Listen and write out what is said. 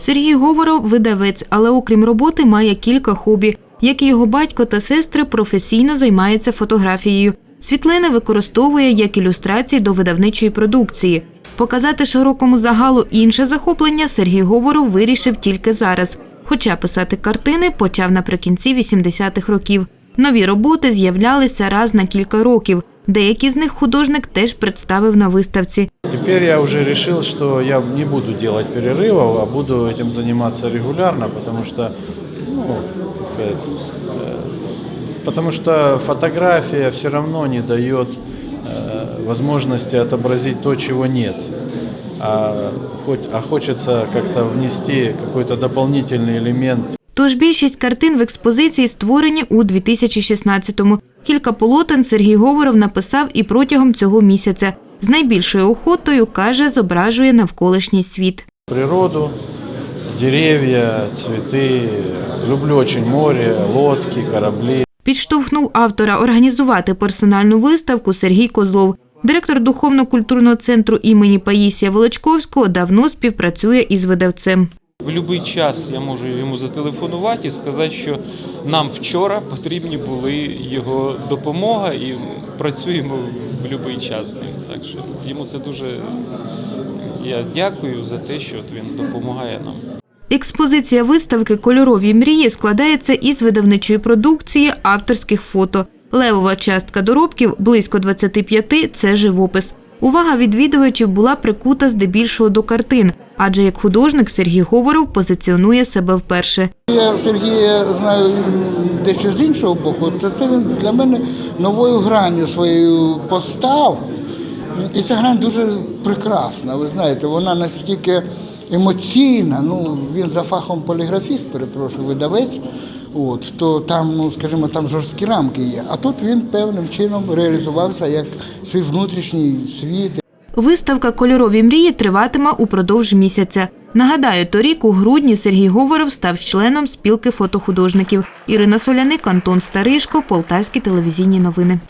Сергій Говоров видавець, але окрім роботи має кілька хобі. Як і його батько та сестри, професійно займається фотографією. Світлини використовує як ілюстрації до видавничої продукції. Показати широкому загалу інше захоплення Сергій Говоров вирішив тільки зараз. Хоча писати картини почав наприкінці 80-х років. Нові роботи з'являлися раз на кілька років. Деякі з них художник теж представив на виставці. Теперь я уже решил, что я не буду делать перерывов, а буду этим заниматься регулярно, потому что, ну, как сказать, э, потому что фотография все равно не дает э, возможности отобразить то, чего нет. А, хоть, а хочется как-то внести какой-то дополнительный элемент Тож більшість картин в експозиції створені у 2016-му. Кілька полотен Сергій Говоров написав і протягом цього місяця. З найбільшою охотою, каже, зображує навколишній світ. природу, деревья, цветы. Люблю очень море, лодки, корабли. Підштовхнув автора організувати персональну виставку Сергій Козлов. Директор духовно-культурного центру імені Паїсія Волочковського давно співпрацює із видавцем. В будь-який час я можу йому зателефонувати і сказати, що нам вчора потрібні були його допомога і працюємо в будь-який час з ним. Так що йому це дуже я дякую за те, що він допомагає нам. Експозиція виставки Кольорові мрії складається із видавничої продукції авторських фото. Левова частка доробків близько 25 – це живопис. Увага відвідувачів була прикута здебільшого до картин, адже як художник Сергій Говоров позиціонує себе вперше. Я Сергія знаю дещо з іншого боку. Це, це він для мене новою гранню своєю постав. І ця грань дуже прекрасна. Ви знаєте, вона настільки емоційна. Ну, він за фахом поліграфіст, перепрошую, видавець. От, то там, ну скажімо, там жорсткі рамки є. А тут він певним чином реалізувався як свій внутрішній світ, Виставка Кольорові мрії триватиме упродовж місяця. Нагадаю, торік у грудні Сергій Говоров став членом спілки фотохудожників. Ірина Соляник, Антон Старишко, Полтавські телевізійні новини.